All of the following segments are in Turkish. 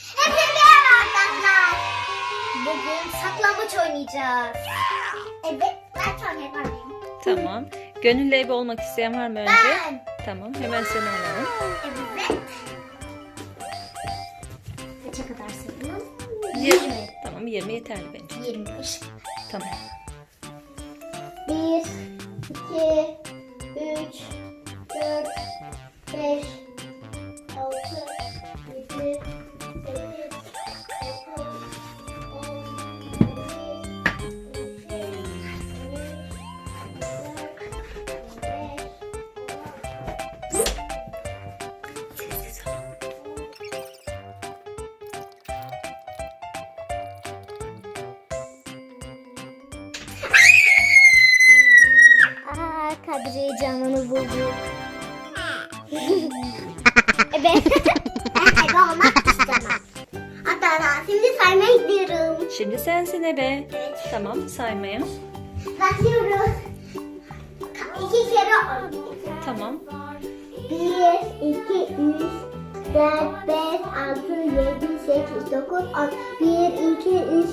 Hepinize arkadaşlar. Bugün saklambaç oynayacağız. Evet, ben çok yaparım. Tamam. Gönüllü ebe olmak isteyen var mı önce? Ben. Tamam. Hemen seni alalım. Evet. Kaça kadar sayalım? Yirmi. Tamam 20 yeterli bence. 25. Tamam. 1, 2, 3, 4, 5, Aa, Kadriye canını buldu. evet. ben ebe olmak istemem. Hatta şimdi saymaya gidiyorum. Şimdi sensin ebe. Evet. Tamam saymaya. Başlıyoruz. İki kere oynayacağız. Tamam. 1, 2, 3, 4, 5, 6, 7, 8, 9, 10. 1, 2, 3,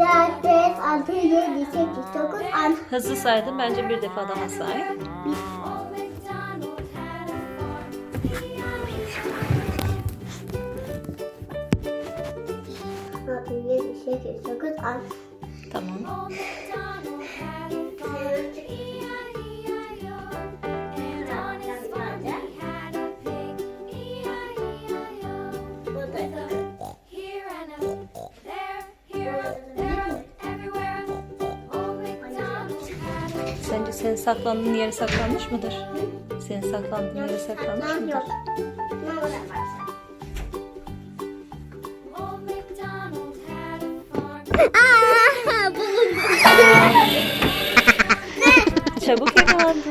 4, 5, 6, 7, 8, 9, 10. Hızlı saydım. Bence bir defa daha say. Altı, yedi, sekiz, dokuz, on. Tamam. Senin saklandığın yere saklanmış mıdır? Senin saklandığın yere saklanmış mıdır? Aa, bulundu. Çabuk yakalandı.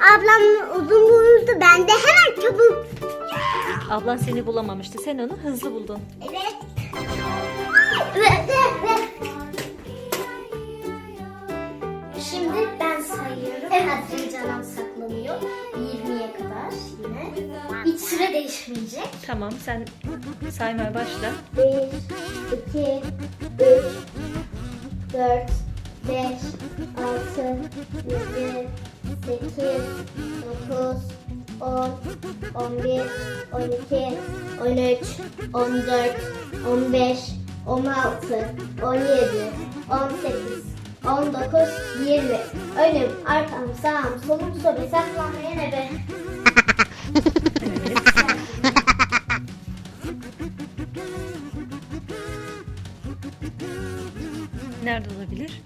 Ablam uzun bulurdu. Ben de hemen çabuk. Ablan seni bulamamıştı. Sen onu hızlı buldun. Evet. Ve- ve- ve- Şimdi ben sayıyorum. Evet. Canım saklanıyor. 20'ye kadar yine. Hiç süre değişmeyecek. Tamam sen saymaya başla. 1, 2, 3, 4, 5, 6, 7, 8, 9, 10, 11, 12, 13, 14, 15, 16, 17, 18, 19, 20. Önüm, arkam, sağım, solum, sobe, saklanmayan ebe. Nerede olabilir?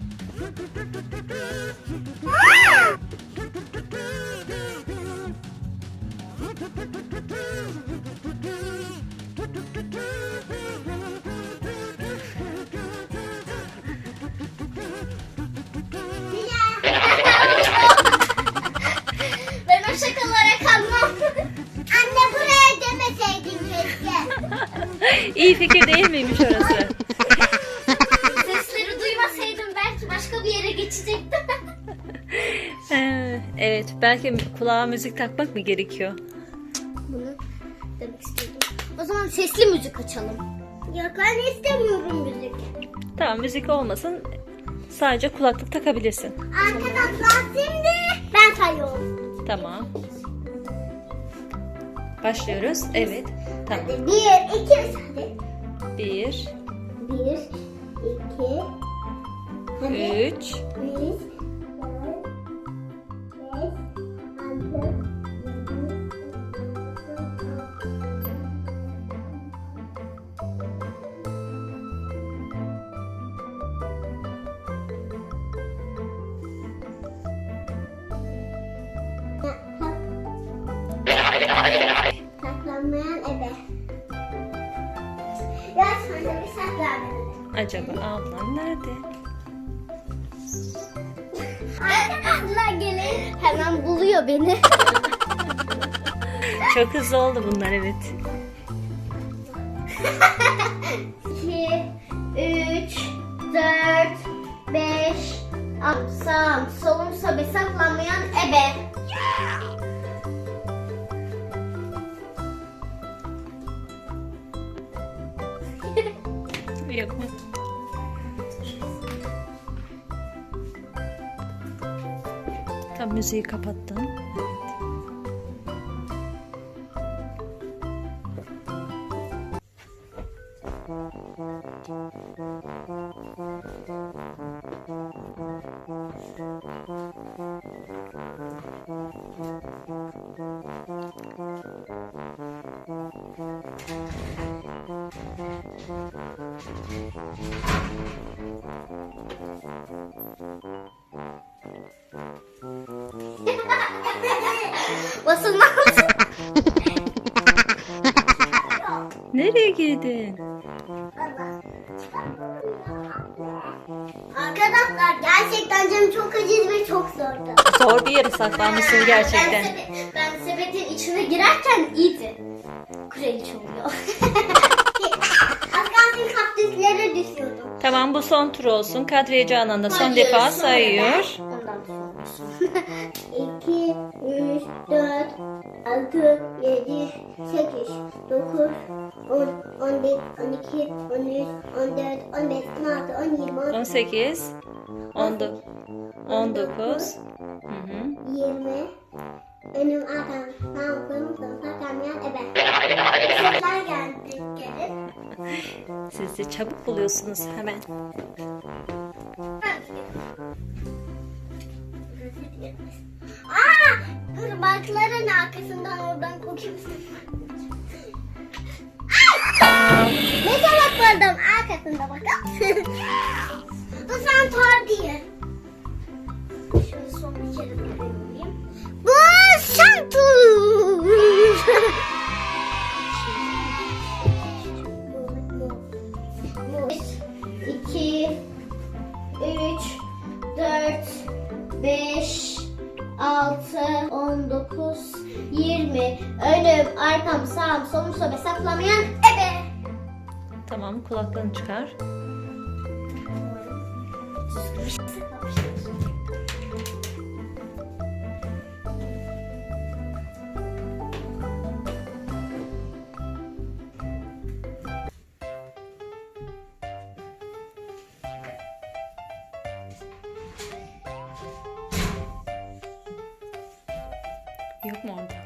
İyi fikir değil miymiş orası? Sesleri duymasaydım belki başka bir yere geçecektim. Ee, evet belki kulağa müzik takmak mı gerekiyor? Bunu demek istedim. O zaman sesli müzik açalım. Yok ben istemiyorum müzik. Tamam müzik olmasın. Sadece kulaklık takabilirsin. Arkadaşlar şimdi ben sayıyorum. Tamam. Başlıyoruz. Evet. Tamam. Hadi bir, iki, üç. Hadi. Bir, Bir, iki, hadi. üç, Üç, Acaba ablan nerede? Arkadaşlar gelin. Hemen buluyor beni. Çok hızlı oldu bunlar evet. 2, 3, 4, 5, Am, sağım, solum, sobe, saklanmayan ebe. Yok Müziği kapattım. Basılmaz. Nereye girdin? Arkadaşlar gerçekten canım çok acıydı ve çok zordu. Zor bir yere saklanmışsın gerçekten. Ben, sepe- ben sepetin içine girerken iyiydi. Kraliçe oluyor. Az kalsın kaktüslere düşüyordum. Tamam bu son tur olsun. Kadriye Canan da son Hayır, defa sonra sayıyor. ben. 2, 3, 4, 6, 7, 8, 9, 10, 11, 12, 13, 14, 15, 16, 17, 18, 18, 19, 19. Hı hı. 20. Önüm arkam, sağım, solum, solum, saklanmayan ebe. Sesler geldi kere. Siz de çabuk buluyorsunuz hemen. Aa, ırmakların arkasından oradan. Ay! Ne salak adam arkasında bakın. Bu santor değil. Şöyle son bir kere 19, 20, önüm, arkam, sağım, solum, sobe saklamayan ebe. Tamam kulaklığını çıkar. Yok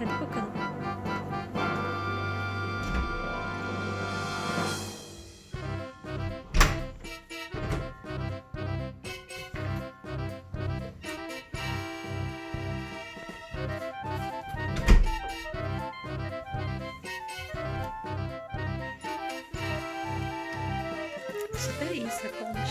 Hadi bakalım. Bu sefer iyi saklanmış.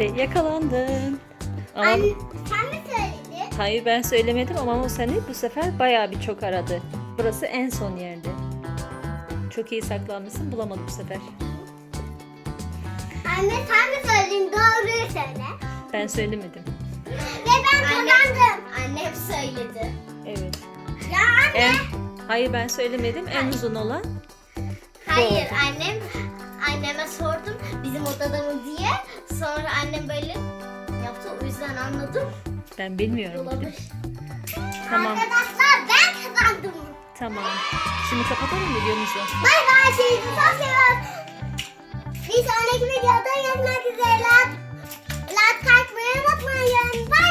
Ve yakalandın. Ama Anne, sen mi söyledin? hayır ben söylemedim ama o seni bu sefer bayağı bir çok aradı. Burası en son yerdi. Çok iyi saklanmışsın bulamadı bu sefer. Anne sen mi söyledin? Doğruyu söyle. Ben söylemedim. Ve ben kazandım. Annem söyledi. Evet. Ya anne. En, hayır ben söylemedim. En uzun olan. Hayır annem anneme sordum bizim odada mı diye. Sonra annem böyle yaptı o yüzden anladım. Ben bilmiyorum. Olabilir. Tamam. Arkadaşlar ben kazandım. Tamam. Şimdi kapatalım videomuzu. Bay bay sizi çok seviyorum. Bir sonraki videoda görüşmek üzere. Like atmayı unutmayın. Bay